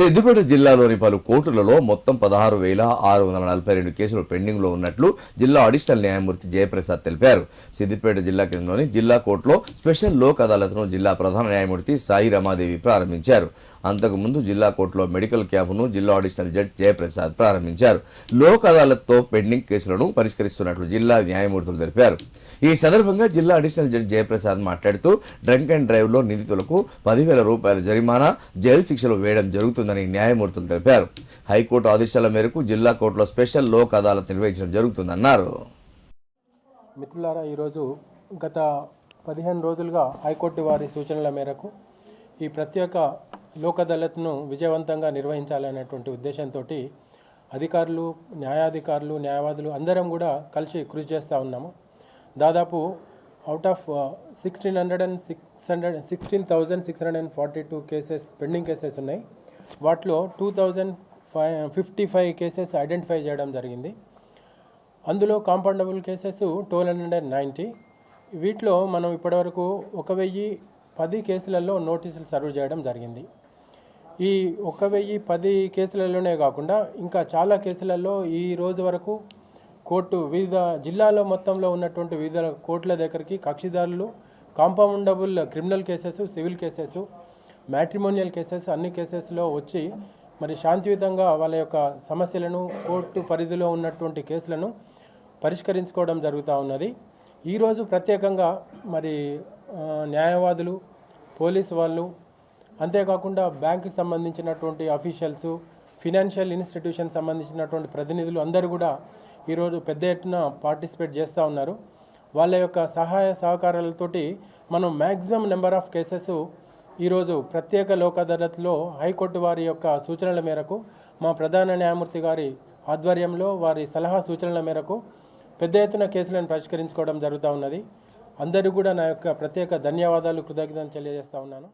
సిద్దిపేట జిల్లాలోని పలు కోర్టులలో మొత్తం పదహారు వేల ఆరు వందల నలభై రెండు కేసులు పెండింగ్లో ఉన్నట్లు జిల్లా అడిషనల్ న్యాయమూర్తి జయప్రసాద్ తెలిపారు. సిద్దిపేట జిల్లా కేంద్రంలోని జిల్లా కోర్టులో స్పెషల్ లోక్ అదాలత్ను జిల్లా ప్రధాన న్యాయమూర్తి సాయి రమాదేవి ప్రారంభించారు. అంతకుముందు జిల్లా కోర్టులో మెడికల్ క్యాంపును జిల్లా అడిషనల్ జడ్జి జయప్రసాద్ ప్రారంభించారు. లోక్ అదాలత్తో పెండింగ్ కేసులను పరిష్కరిస్తున్నట్లు జిల్లా న్యాయమూర్తులు తెలిపారు. ఈ సందర్భంగా జిల్లా అడిషనల్ జడ్జి జయప్రసాద్ మాట్లాడుతూ డ్రంక్ అండ్ డ్రైవ్లో నిందితులకు పదివేల రూపాయల జరిమానా జైలు శిక్షలు వేయడం జరుగుతుంది జరుగుతుందని న్యాయమూర్తులు తెలిపారు. హైకోర్టు ఆదేశాల మేరకు జిల్లా కోర్టులో స్పెషల్ లోక్ అదాలత్ నిర్వహించడం జరుగుతుందన్నారు. మిత్రులారా ఈరోజు గత పదిహేను రోజులుగా హైకోర్టు వారి సూచనల మేరకు ఈ ప్రత్యేక లోక్ అదాలత్ను విజయవంతంగా నిర్వహించాలనేటువంటి ఉద్దేశంతో అధికారులు న్యాయాధికారులు న్యాయవాదులు అందరం కూడా కలిసి కృషి చేస్తూ ఉన్నాము. దాదాపు out of sixteen hundred and six hundred sixteen thousand six hundred and forty two cases pending cases ఉన్నాయి. వాటిలో two thousand five fifty five cases identify చేయడం జరిగింది. అందులో compoundable cases two hundred and ninety వీటిలో మనం ఇప్పటివరకు ఒక వెయ్యి పది కేసులలో నోటీసులు సర్వ్ చేయడం జరిగింది. ఈ ఒక వెయ్యి పది కేసులలోనే కాకుండా ఇంకా చాలా కేసులలో ఈ రోజు వరకు కోర్టు వివిధ జిల్లాలో మొత్తంలో ఉన్నటువంటి వివిధ కోర్టుల దగ్గరికి కక్షిదారులు compoundable criminal cases civil cases matrimonial cases అన్ని కేసెస్లో వచ్చి మరి శాంతియుతంగా వాళ్ళ యొక్క సమస్యలను కోర్టు పరిధిలో ఉన్నటువంటి కేసులను పరిష్కరించుకోవడం జరుగుతూ ఉన్నది. ఈరోజు ప్రత్యేకంగా మరి న్యాయవాదులు పోలీస్ వాళ్ళు అంతేకాకుండా బ్యాంకుకి సంబంధించినటువంటి అఫీషియల్స్ ఫినాన్షియల్ ఇన్స్టిట్యూషన్ సంబంధించినటువంటి ప్రతినిధులు అందరూ కూడా ఈరోజు పెద్ద ఎత్తున పార్టిసిపేట్ చేస్తూ ఉన్నారు. వాళ్ళ యొక్క సహాయ సహకారాలతోటి మనం మ్యాక్సిమం నెంబర్ ఆఫ్ కేసెస్ ఈరోజు ప్రత్యేక లోక్ అదాలత్లో హైకోర్టు వారి యొక్క సూచనల మేరకు మా ప్రధాన న్యాయమూర్తి గారి ఆధ్వర్యంలో వారి సలహా సూచనల మేరకు పెద్ద ఎత్తున కేసులను పరిష్కరించుకోవడం జరుగుతూ ఉన్నది. అందరూ కూడా నా యొక్క ప్రత్యేక ధన్యవాదాలు కృతజ్ఞతలు తెలియజేస్తా ఉన్నాను.